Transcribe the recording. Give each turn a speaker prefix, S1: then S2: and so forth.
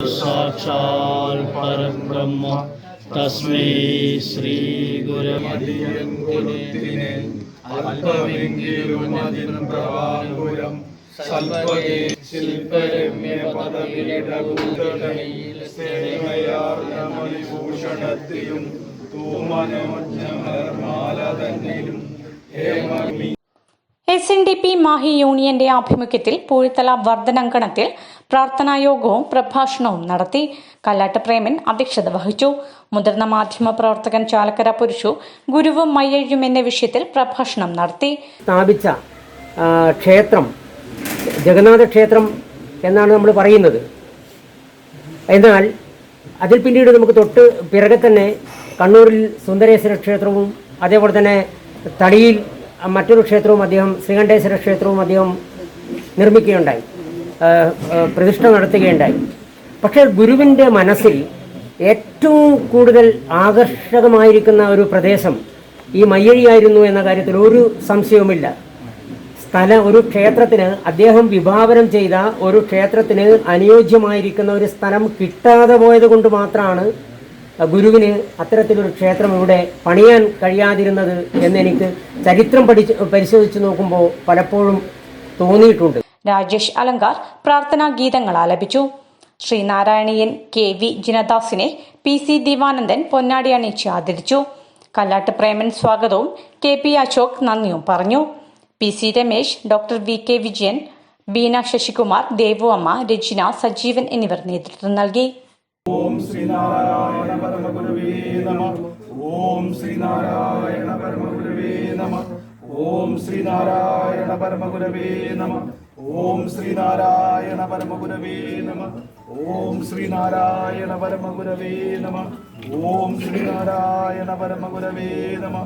S1: സാക്ഷാൽ പരബ്രഹ്മ തസ്മൈ ശ്രീ ഗുരുമതിയെ
S2: അല്പമെങ്കിലും അതിൻ പ്രഭാകുലം സൽപ്പകേ ശില്പരമ്യ പദവിയിടകൂടയിൽ സേവയാർന്ന മണിഭൂഷണത്തെയും തൂമനോജ്ഞമലർമാല തന്നിലും ഹേമി
S3: S N D P Mahe യൂണിയന്റെ ആഭിമുഖ്യത്തിൽ പൂഴിത്തല വർദ്ധനങ്കണത്തിൽ പ്രാർത്ഥനായോഗവും പ്രഭാഷണവും നടത്തി കല്ലാട്ട് പ്രേമൻ അധ്യക്ഷത വഹിച്ചു. മുതിർന്ന മാധ്യമ പ്രവർത്തകൻ ചാലക്കര പുരുഷു ഗുരുവും മയ്യഴിയും എന്ന വിഷയത്തിൽ പ്രഭാഷണം നടത്തി.
S4: സ്ഥാപിച്ച ക്ഷേത്രം ജഗന്നാഥ ക്ഷേത്രം എന്നാണ് നമ്മൾ പറയുന്നത്. എന്നാൽ അതിൽ പിന്നീട് നമുക്ക് തൊട്ട് പിറകെ തന്നെ കണ്ണൂരിൽ സുന്ദരേശ്വര ക്ഷേത്രവും അതേപോലെ തന്നെ തടിയിൽ മറ്റൊരു ക്ഷേത്രവും അദ്ദേഹം ശ്രീകണ്ഠേശ്വര ക്ഷേത്രവും അദ്ദേഹം നിർമ്മിക്കുകയുണ്ടായി. പ്രതിഷ്ഠ നടത്തുകയുണ്ടായി. പക്ഷേ ഗുരുവിന്റെ മനസ്സിൽ ഏറ്റവും കൂടുതൽ ആകർഷകമായിരിക്കുന്ന ഒരു പ്രദേശം ഈ മയ്യഴിയായിരുന്നു എന്ന കാര്യത്തിൽ ഒരു സംശയവുമില്ല. സ്ഥല ഒരു ക്ഷേത്രത്തിന് അദ്ദേഹം വിഭാവനം ചെയ്ത ഒരു ക്ഷേത്രത്തിന് അനുയോജ്യമായിരിക്കുന്ന ഒരു സ്ഥലം കിട്ടാതെ പോയത് കൊണ്ട് മാത്രമാണ് ഗുരുവിന് അത്തരത്തിലൊരു ക്ഷേത്രം ഇവിടെ പണിയാൻ കഴിയാതിരുന്നത് എന്നെനിക്ക് ചരിത്രം പഠിച്ച് പരിശോധിച്ച് നോക്കുമ്പോൾ പലപ്പോഴും തോന്നിയിട്ടുണ്ട്.
S3: രാജേഷ് അലങ്കാർ പ്രാർത്ഥനാ ഗീതങ്ങൾ ആലപിച്ചു ശ്രീനാരായണീയൻ കെ വി ജിനദാസിനെ പി സി ദിവാനന്ദൻ പൊന്നാടി അണിയിച്ച് ആദരിച്ചു. കല്ലാട്ട് പ്രേമൻ സ്വാഗതവും കെ പി അശോക് നന്ദിയും പറഞ്ഞു. P C Ramesh doctor V K Vijayan Beena Sasikumar Devu Amma Sajeevan എന്നിവർ നേതൃത്വം നൽകി.
S2: ഓം ശ്രീനാരായണ പരമഗുരുവേ നമ. ഓം ശ്രീനാരായണ പരമഗുരുവേ നമ. ഓം ശ്രീനാരായണ പരമഗുരുവേ നമ. ഓം ശ്രീനാരായണ പരമഗുരുവേ നമ. ഓം ശ്രീനാരായണ പരമഗുരുവേ നമ. ഓം ശ്രീനാരായണ പരമഗുരുവേ നമ.